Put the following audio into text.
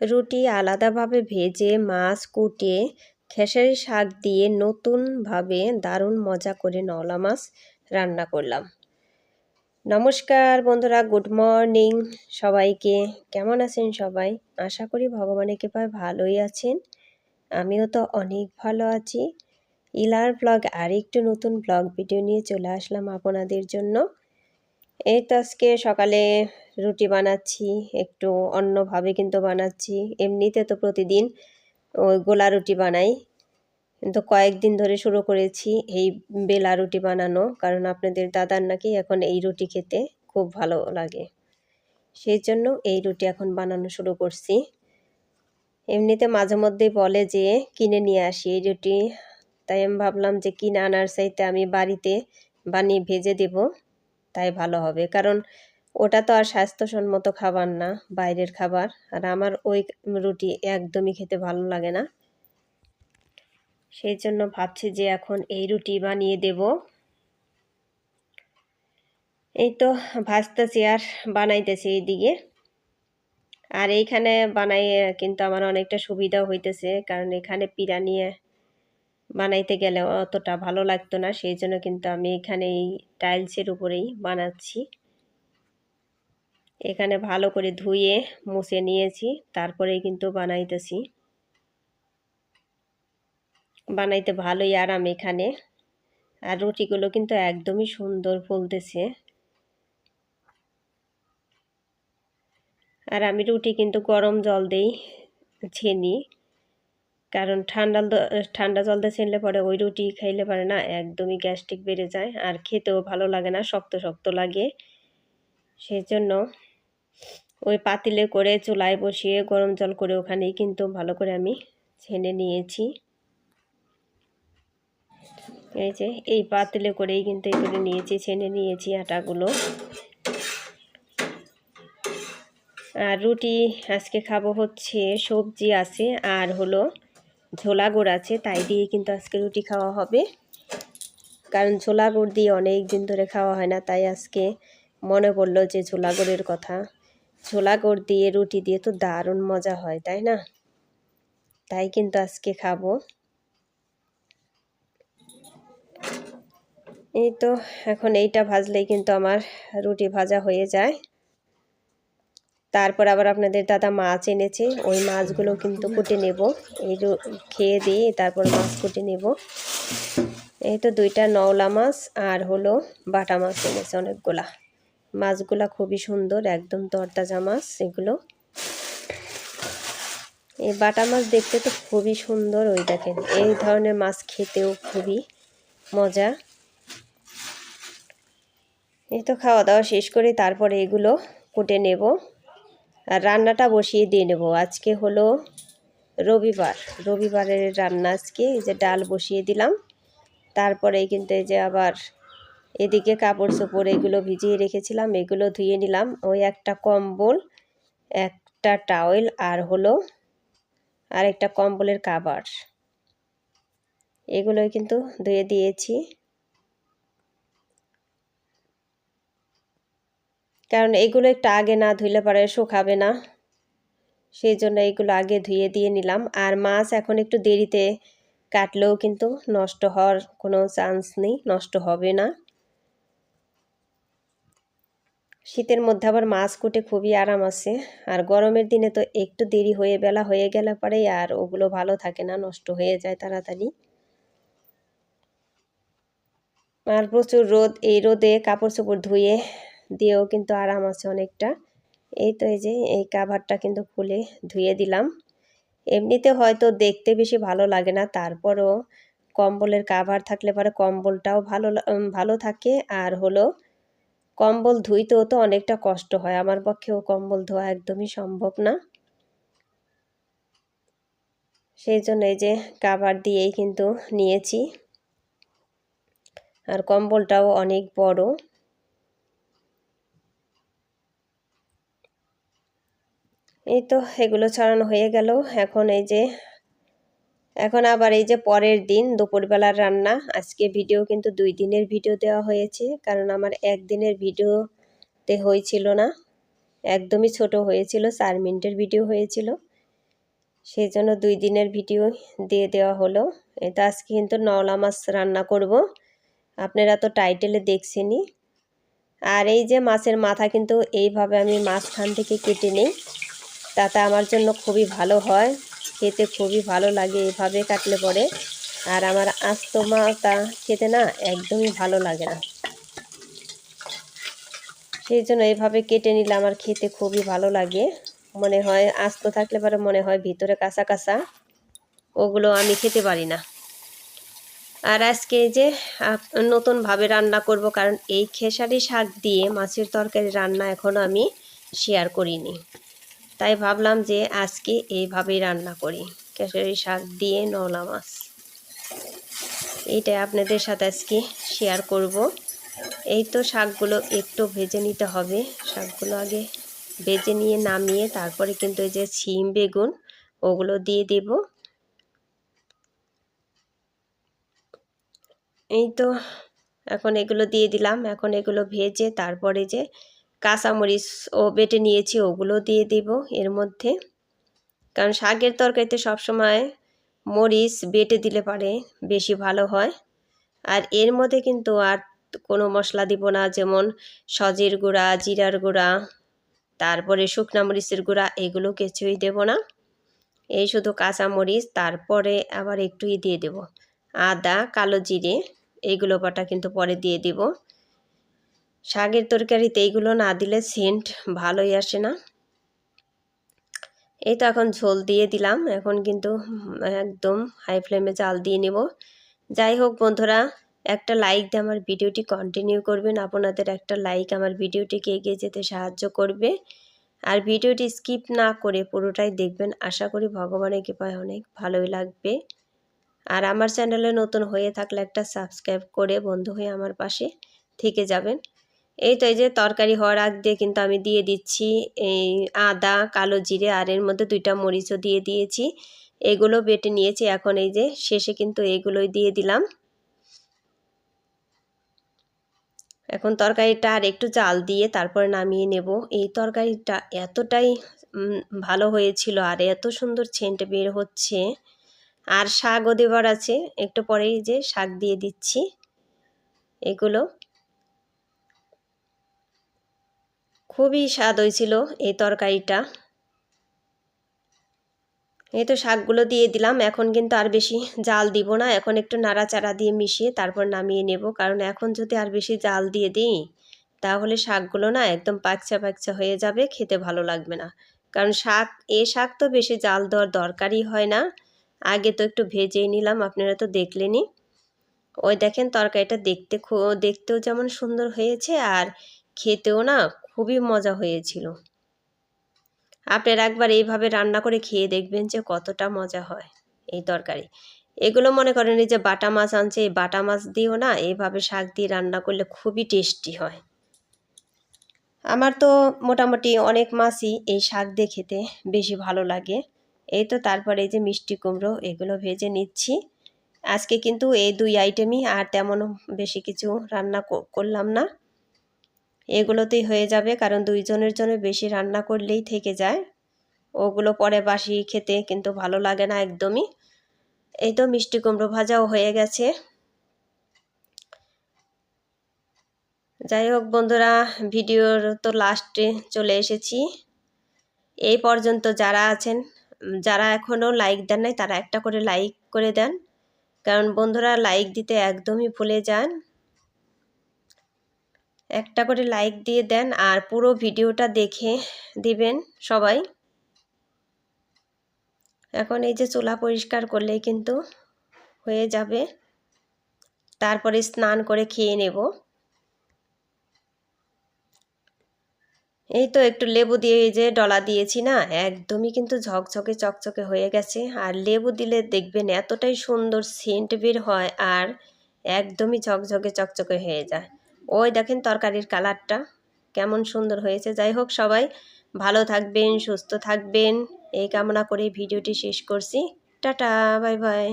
রুটি আলাদাভাবে ভেজে মাছ কুটে খেসারি শাক দিয়ে নতুনভাবে দারুণ মজা করে নলা মাছ রান্না করলাম। নমস্কার বন্ধুরা, গুড মর্নিং সবাইকে। কেমন আছেন সবাই? আশা করি ভগবানের কৃপায় ভালোই আছেন। আমিও তো অনেক ভালো আছি। ইলার ব্লগ আর একটু নতুন ব্লগ ভিডিও নিয়ে চলে আসলাম আপনাদের জন্য। এই তো আজকে সকালে রুটি বানাচ্ছি, একটু অন্যভাবে কিন্তু বানাচ্ছি। এমনিতে তো প্রতিদিন ওই গোলা রুটি বানাই। কিন্তু কয়েকদিন ধরে শুরু করেছি এই বেলা রুটি বানানো, কারণ আপনাদের দাদার নাকি এখন এই রুটি খেতে খুব ভালো লাগে। সেই জন্য এই রুটি এখন বানানো শুরু করছি। এমনিতে মাঝে মধ্যেই বলে যে, কিনে নিয়ে আসি এই রুটি। তাই আমি ভাবলাম যে কিনে আনার চাইতে আমি বাড়িতে বানিয়ে ভেজে দেব। তাই ভালো হবে। কারণ ওটা তো আর স্বাস্থ্যসম্মত খাবার না, বাইরের খাবার। আর আমার ওই রুটি একদমই খেতে ভালো লাগে না। সেই জন্য ভাবছি যে এখন এই রুটি বানিয়ে দেব। এই তো ভাজতেছি আর বানাইতেছি এইদিকে। আর এইখানে বানাই কিন্তু আমার অনেকটা সুবিধা হইতেছে। কারণ এখানে পিড়া নিয়ে বানাইতে গেলে অতটা ভালো লাগতো না, সেই জন্য কিন্তু আমি এখানে এই টাইলসের উপরেই বানাচ্ছি। এখানে ভালো করে ধুয়ে মুছে নিয়েছি, তারপরেই কিন্তু বানাইতেছি। বানাইতে ভালোই আরাম এখানে, আর রুটিগুলো কিন্তু একদমই সুন্দর ফুলতেছে। আর আমি রুটি কিন্তু গরম জল দেই ছেনি। কারণ ঠান্ডা ঠান্ডা জল দিয়ে ছেনলে পরে ওই রুটি খাইলে পারে না, একদমই গ্যাস্ট্রিক বেড়ে যায়, আর খেতেও ভালো লাগে না, শক্ত শক্ত লাগে। সেই জন্য ওই পাতিলে করে চুলায় বসিয়ে গরম জল করে ওখানেই কিন্তু ভালো করে আমি ছেনে নিয়েছি। এই যে, এই পাতিলে করেই কিন্তু করে নিয়েছি, ছেনে নিয়েছি আটাগুলো। আর রুটি আজকে খাব হচ্ছে সবজি আছে, আর হলো ঝোলা গুড় আছে, তাই দিয়ে কিন্তু আজকে রুটি খাওয়া হবে। কারণ ঝোলা গুড় দিয়ে অনেক দিন ধরে খাওয়া হয় না, তাই আজকে মনে পড়ল যে ঝোলা গুড়ের কথা। ছোলা গুড় দিয়ে রুটি দিয়ে তো দারুণ মজা হয়, তাই না? তাই কিন্তু আজকে খাব। এই তো, এখন এইটা ভাজলেই কিন্তু আমার রুটি ভাজা হয়ে যায়। তারপর আবার আপনাদের দাদা মাছ এনেছে। ওই মাছগুলো কিন্তু কুটে নেব। এই খেয়ে দিয়ে তারপর মাছ কুটে নেব। এই তো দুইটা নওলা মাছ আর হলো বাটা মাছ এনেছে অনেকগুলা। মাছগুলা খুবই সুন্দর, একদম তরতাজা মাছ এগুলো। এই বাটা মাছ দেখতে তো খুবই সুন্দর ওই দেখেন। এই ধরনের মাছ খেতেও খুবই মজা। এই তো খাওয়া দাওয়া শেষ করে তারপরে এগুলো কুটে নেব। আর রান্নাটা বসিয়ে দিয়ে নেব। আজকে হলো রবিবার। রবিবারের রান্না আজকে, এই যে ডাল বসিয়ে দিলাম। তারপরে কিন্তু এই যে আবার এদিকে কাপড় চোপড় এগুলো ভিজিয়ে রেখেছিলাম, এগুলো ধুয়ে নিলাম। ওই একটা কম্বল, একটা টাওয়েল আর হলো আর একটা কম্বলের কাবার। এগুলোই কিন্তু ধুয়ে দিয়েছি। কারণ এগুলো একটু আগে না ধুইলে পরে শুকাবে না। সেই জন্য এগুলো আগে ধুয়ে দিয়ে নিলাম। আর মাছ এখন একটু দেরিতে কাটলেও কিন্তু নষ্ট হওয়ার কোনো চান্স নেই, নষ্ট হবে না। শীতের মধ্যে আবার মাছ কুটে খুবই আরাম আছে। আর গরমের দিনে তো একটু দেরি হয়ে বেলা হয়ে গেলে পরে আর ওগুলো ভালো থাকে না, নষ্ট হয়ে যায় তাড়াতাড়ি। আর প্রচুর রোদ, এই রোদে কাপড় চোপড় ধুয়ে দিয়েও কিন্তু আরাম আছে অনেকটা। এই তো এই যে, এই কাভারটা কিন্তু খুলে ধুয়ে দিলাম। এমনিতে হয়তো দেখতে বেশি ভালো লাগে না, তারপরও কম্বলের কাভার থাকলে পরে কম্বলটাও ভালো ভালো থাকে। আর হলো কম্বল ধুইতেও তো অনেকটা কষ্ট হয়, আমার পক্ষেও কম্বল ধোয়া একদমই সম্ভব না। সেই জন্য এই যে কাভার দিয়েই কিন্তু নিয়েছি। আর কম্বলটাও অনেক বড়। এই তো এগুলো ছড়ানো হয়ে গেল। এখন এই যে, এখন আবার এই যে পরের দিন দুপুরবেলার রান্না। আজকে ভিডিও কিন্তু দুই দিনের ভিডিও দেওয়া হয়েছে, কারণ আমার একদিনের ভিডিওতে হয়েছিল না। একদমই ছোট হয়েছিল, চার মিনিটের ভিডিও হয়েছিল। সেই জন্য দুই দিনের ভিডিও দিয়ে দেওয়া হলো। এটা আজকে কিন্তু নওলা মাছ রান্না করব। আপনারা তো টাইটেলে দেখছেনই। আর এই যে মাছের মাথা কিন্তু এইভাবে আমি মাঝখান থেকে কেটে নিই। তাতে আমার জন্য খুবই ভালো হয়। খেতে খুবই ভালো লাগে, এভাবে কাটলে পরে। আর আমার আস্ত মাথা খেতে না একদমই ভালো লাগে না। সেই জন্য এভাবে কেটে নিলে আমার খেতে খুবই ভালো লাগে। মনে হয় আস্ত থাকলে পরে মনে হয় ভিতরে কাঁচা কাঁচা। ওগুলো আমি খেতে পারি না। আর আজকে যে নতুনভাবে রান্না করব, কারণ এই খেসারি শাক দিয়ে মাছের তরকারি রান্না এখনও আমি শেয়ার করিনি। তাই ভাবলাম যে আজকে এইভাবেই রান্না করি। খেসারি শাক দিয়ে নলা মাছ। এইটাই আপনাদের সাথে আজকে শেয়ার করব। এই তো শাকগুলো একটু ভেজে নিতে হবে। শাকগুলো আগে ভেজে নিয়ে নামিয়ে তারপরে কিন্তু এই যে ছিম বেগুন ওগুলো দিয়ে দেব। এই তো এখন এগুলো দিয়ে দিলাম। এখন এগুলো ভেজে তারপরে যে কাঁচামরিচ ও বেটে নিয়েছি, ওগুলো দিয়ে দিব এর মধ্যে। কারণ শাকের তরকারিতে সবসময় মরিচ বেটে দিলে পারে, বেশি ভালো হয়। আর এর মধ্যে কিন্তু আর কোনো মশলা দিব না, যেমন সজের গুঁড়া, জিরার গুঁড়া, তারপরে শুকনা মরিচের গুঁড়া, এগুলো কিছুই দেব না। এই শুধু কাঁচা মরিচ তারপরে আবার একটুই দিয়ে দেব। আদা, কালো জিরে এইগুলো বাটা কিন্তু পরে দিয়ে দিব। শাকের তরকারিতে এইগুলো না দিলে সেন্ট ভালোই আসে না। এই তো এখন ঝোল দিয়ে দিলাম। এখন কিন্তু একদম হাই ফ্লেমে জাল দিয়ে নেব। যাই হোক বন্ধুরা, একটা লাইক দিয়ে আমার ভিডিওটি কন্টিনিউ করবেন। আপনাদের একটা লাইক আমার ভিডিওটিকে এগিয়ে যেতে সাহায্য করবে। আর ভিডিওটি স্কিপ না করে পুরোটাই দেখবেন। আশা করি ভগবানের কৃপায় অনেক ভালোই লাগবে। আর আমার চ্যানেলে নতুন হয়ে থাকলে একটা সাবস্ক্রাইব করে বন্ধু হয়ে আমার পাশে থেকে যাবেন। এই তো এই যে তরকারি হওয়ার আগ দিয়ে কিন্তু আমি দিয়ে দিচ্ছি। এই আদা, কালো জিরে আর এর মধ্যে দুইটা মরিচও দিয়ে দিয়েছি। এগুলো বেটে নিয়েছি। এখন এই যে শেষে কিন্তু এগুলোই দিয়ে দিলাম। এখন তরকারিটা আর একটু জাল দিয়ে তারপরে নামিয়ে নেব। এই তরকারিটা এতটাই ভালো হয়েছিল আর এত সুন্দর ছেন্ট বের হচ্ছে। আর শাকও দেবার আছে। একটু পরেই যে শাক দিয়ে দিচ্ছি। এগুলো খুবই স্বাদ হয়েছিল এই তরকারিটা। এই তো শাকগুলো দিয়ে দিলাম, এখন কিন্তু আর বেশি জাল দিব না, এখন একটু নাড়াচাড়া দিয়ে মিশিয়ে তারপর নামিয়ে নেব, কারণ এখন যদি আর বেশি জাল দিয়ে দিই, তাহলে শাকগুলো না একদম পাকচা পাকচা হয়ে যাবে, খেতে ভালো লাগবে না। কারণ শাক, এ শাক তো বেশি জাল দেওয়ার দরকারই হয় না। আগে তো একটু ভেজেই নিলাম, আপনারা তো দেখলেনই। ওই দেখেন তরকারিটা দেখতে দেখতেও যেমন সুন্দর হয়েছে, আর খেতেও না খুবই মজা হয়েছিল। আপনারা একবার এইভাবে রান্না করে খেয়ে দেখবেন যে কতটা মজা হয় এই তরকারি। এগুলো মনে করেন এই যে বাটা মাছ আনছে, এই বাটা মাছ দিও না এইভাবে শাক দিয়ে রান্না করলে খুবই টেস্টি হয়। আমার তো মোটামুটি অনেক মাছই এই শাক দিয়ে খেতে বেশি ভালো লাগে। এই তো তারপরে এই যে মিষ্টি কুমড়ো এগুলো ভেজে নিচ্ছি। আজকে কিন্তু এই দুই আইটেমই আর তেমন বেশি কিছু রান্না করলাম না। এগুলোতেই হয়ে যাবে, কারণ দুইজনের জন্য বেশি রান্না করলেই থেকে যায়। ওগুলো পরে বাসি খেতে কিন্তু ভালো লাগে না একদমই। এই তো মিষ্টি কুমড়ো ভাজাও হয়ে গেছে। যাই হোক বন্ধুরা, ভিডিওর তো লাস্টে চলে এসেছি। এই পর্যন্ত যারা আছেন, যারা এখনও লাইক দেন নাই, তারা একটা করে লাইক করে দেন। কারণ বন্ধুরা লাইক দিতে একদমই ভুলে যান। একটা করে লাইক দিয়ে দেন আর পুরো ভিডিওটা দেখে দিবেন সবাই। এখন এই যে চুলা পরিষ্কার করলেই কিন্তু হয়ে যাবে। তারপরে স্নান করে খেয়ে নেব। এই তো একটু লেবু দিয়ে এই যে ডলা দিয়েছি না, একদমই কিন্তু ঝকঝকে চকচকে হয়ে গেছে। আর লেবু দিলে দেখবেন এতটাই সুন্দর সেন্ট বের হয় আর একদমই ঝকঝকে চকচকে হয়ে যায়। ওই দেখেন তরকারির কালারটা কেমন সুন্দর হয়েছে। যাই হোক, সবাই ভালো থাকবেন, সুস্থ থাকবেন। এই কামনা করে ভিডিওটি শেষ করছি। Tata, bye bye.